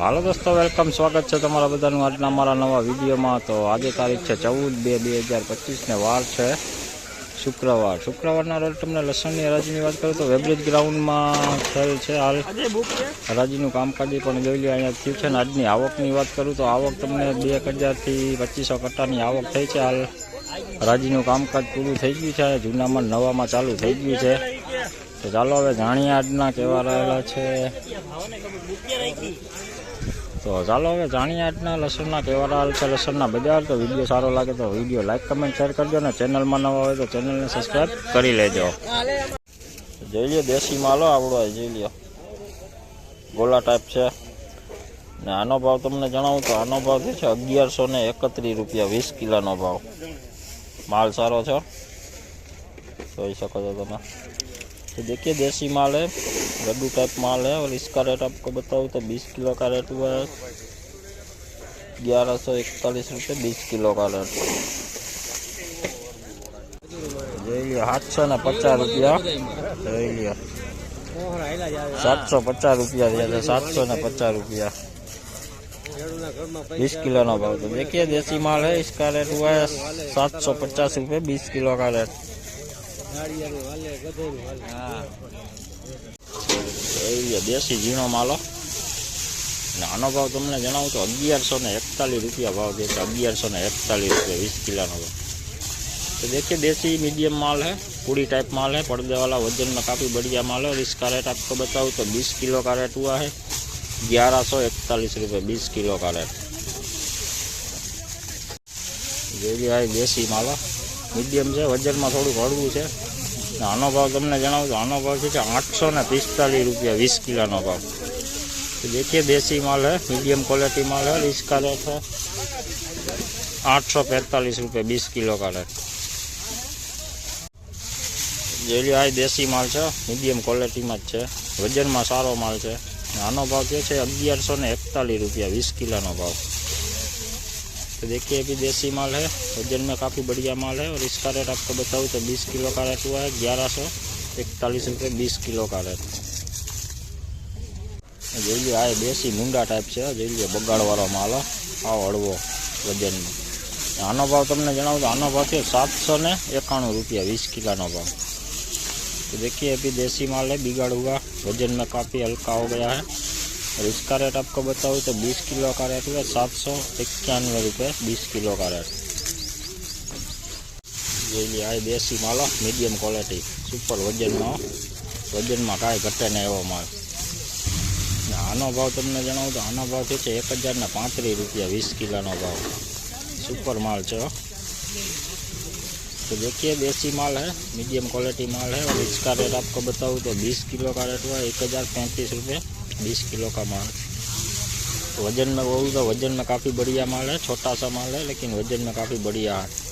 હાલો દોસ્તો વેલકમ સ્વાગત છે તમારા બધાનું આજના અમારા નવા વિડીયોમાં. તો આજે તારીખ છે ચૌદ બે બે હજાર પચીસને વાર છે શુક્રવાર. શુક્રવારના રોજ તમને લસણની હરાજીની વાત કરું તો વેબ્રિજ ગ્રાઉન્ડમાં થયેલ છે હાલ. હરાજીનું કામકાજ પણ જોઈ લ્યો, અહીંયા થયું છે ને આજની આવકની વાત કરું તો આવક તમને બે એક હજારથી પચીસો કટ્ટાની આવક થઈ છે હાલ. હરાજીનું કામકાજ પૂરું થઈ ગયું છે જૂનામાં નવામાં ચાલુ થઈ ગયું છે. તો ચાલો હવે જાણીએ આજના કેવા રહેલા છે. તો ચાલો હવે જાણીએ આજના લસણના કેવા હાલ છે લસણના બજાર. તો વીડિયો સારો લાગે તો વીડિયો લાઇક કમેન્ટ, શેર કરજો ને ચેનલમાં નવા હોય તો ચેનલને સબસ્ક્રાઈબ કરી લેજો. જોઈ લો દેશી માલો આપણો જોઈ લ્યો. ગોલા ટાઈપ છે. ને આનો ભાવ તમને જણાવું તો આનો ભાવ જે છે અગિયારસો ને એકત્રીસ રૂપિયા, વીસ કિલોનો ભાવ. માલ સારો છે જોઈ શકો છો તમે. તો દેખીએ દેશી માલ એ. लड्डू टाइप माल है और इसका रेट आपको बताऊँ तो 20 किलो का रेट हुआ है ग्यारह सौ इकतालीस रुपये बीस किलो का रेट જોઈ લ્યો સાતસો ને પચાસ રૂપિયા જોઈ લ્યો સાતસો પચાસ રૂપિયા થયા છે સાતસો ને પચાસ રૂપિયા बीस किलो ना भाव तो देखिए देसी माल है इसका रेट हुआ है सात सौ पचास रुपये बीस किलो का रेट એ દેશી ઝીણો માલો ને આનો ભાવ તમને જણાવું તો અગિયારસો ને એકતાલીસ રૂપિયા ભાવ છે અગિયારસો ને એકતાલીસ રૂપિયા વીસ કિલોનો ભાવ तो देखिए देसी मीडियम माल है पूरी टाइप माल है पर्दे वाला वजन में काफ़ी बढ़िया माल है और इसका रेट आपको बताऊँ तो 20 किलो का रेट हुआ है ग्यारह सौ इकतालीस रुपये बीस किलो का रेट જે બી આ દેશી માલો મીડિયમ છે વજનમાં થોડુંક હળવું છે ને આનો ભાવ તમને જણાવું તો આનો ભાવ છે આઠસો ને પિસ્તાલીસ રૂપિયા વીસ કિલોનો ભાવ तो देखिए देसी माल है मीडियम क्वालिटी माल है और इसका रेट है आठ सौ पैंतालीस रुपये बीस किलो का रेट જે લ્યો આ દેશી માલ છે મીડિયમ ક્વોલિટીમાં જ છે વજનમાં સારો માલ છે ને આનો ભાવ જે છે અગિયારસો ને એકતાલીસ रुपया बीस किलो भाव तो देखिए अभी देसी माल है वजन में काफ़ी बढ़िया माल है और इसका रेट आपको बताऊँ तो बीस किलो का रेट हुआ है ग्यारह सौ इकतालीस रुपये बीस किलो का रेट જોઈ લો આ દેશી મુંડા ટાઈપ છે જોઈ લો બગાડવાળો માલ હો. આવો હળવો વજનમાં આનો ભાવ તમને જણાવું તો આનો ભાવ છે सात ने इक्यानवे रुपया बीस किलो भाव तो देखिए अभी देसी माल है बिगड़ हुआ वजन में काफ़ी हल्का हो गया है और इसका रेट आपको बताऊँ तो 20 किलो का रेट हुआ सात सौ इक्यानवे रुपये बीस किलो का रेट જોઈ લે આ દેશી માલો મીડિયમ ક્વોલિટી સુપર વજનમાં વજનમાં કાંઈ ઘટે નહીં એવો માલ ને આનો ભાવ તમને જણાવું તો આનો ભાવ છે એક હજાર ને પાંત્રીસ રૂપિયા વીસ કિલોનો ભાવ सुपर माल છે હો। तो देखिए देसी माल है मीडियम क्वालिटी माल है और इसका रेट आपको बताऊँ तो 20 किलो का रेट हुआ एक हज़ार पैंतीस रुपये बीस किलो का माल तो वजन में बोलूँ तो वजन में काफ़ी बढ़िया माल है छोटा सा माल है लेकिन वजन में काफ़ी बढ़िया है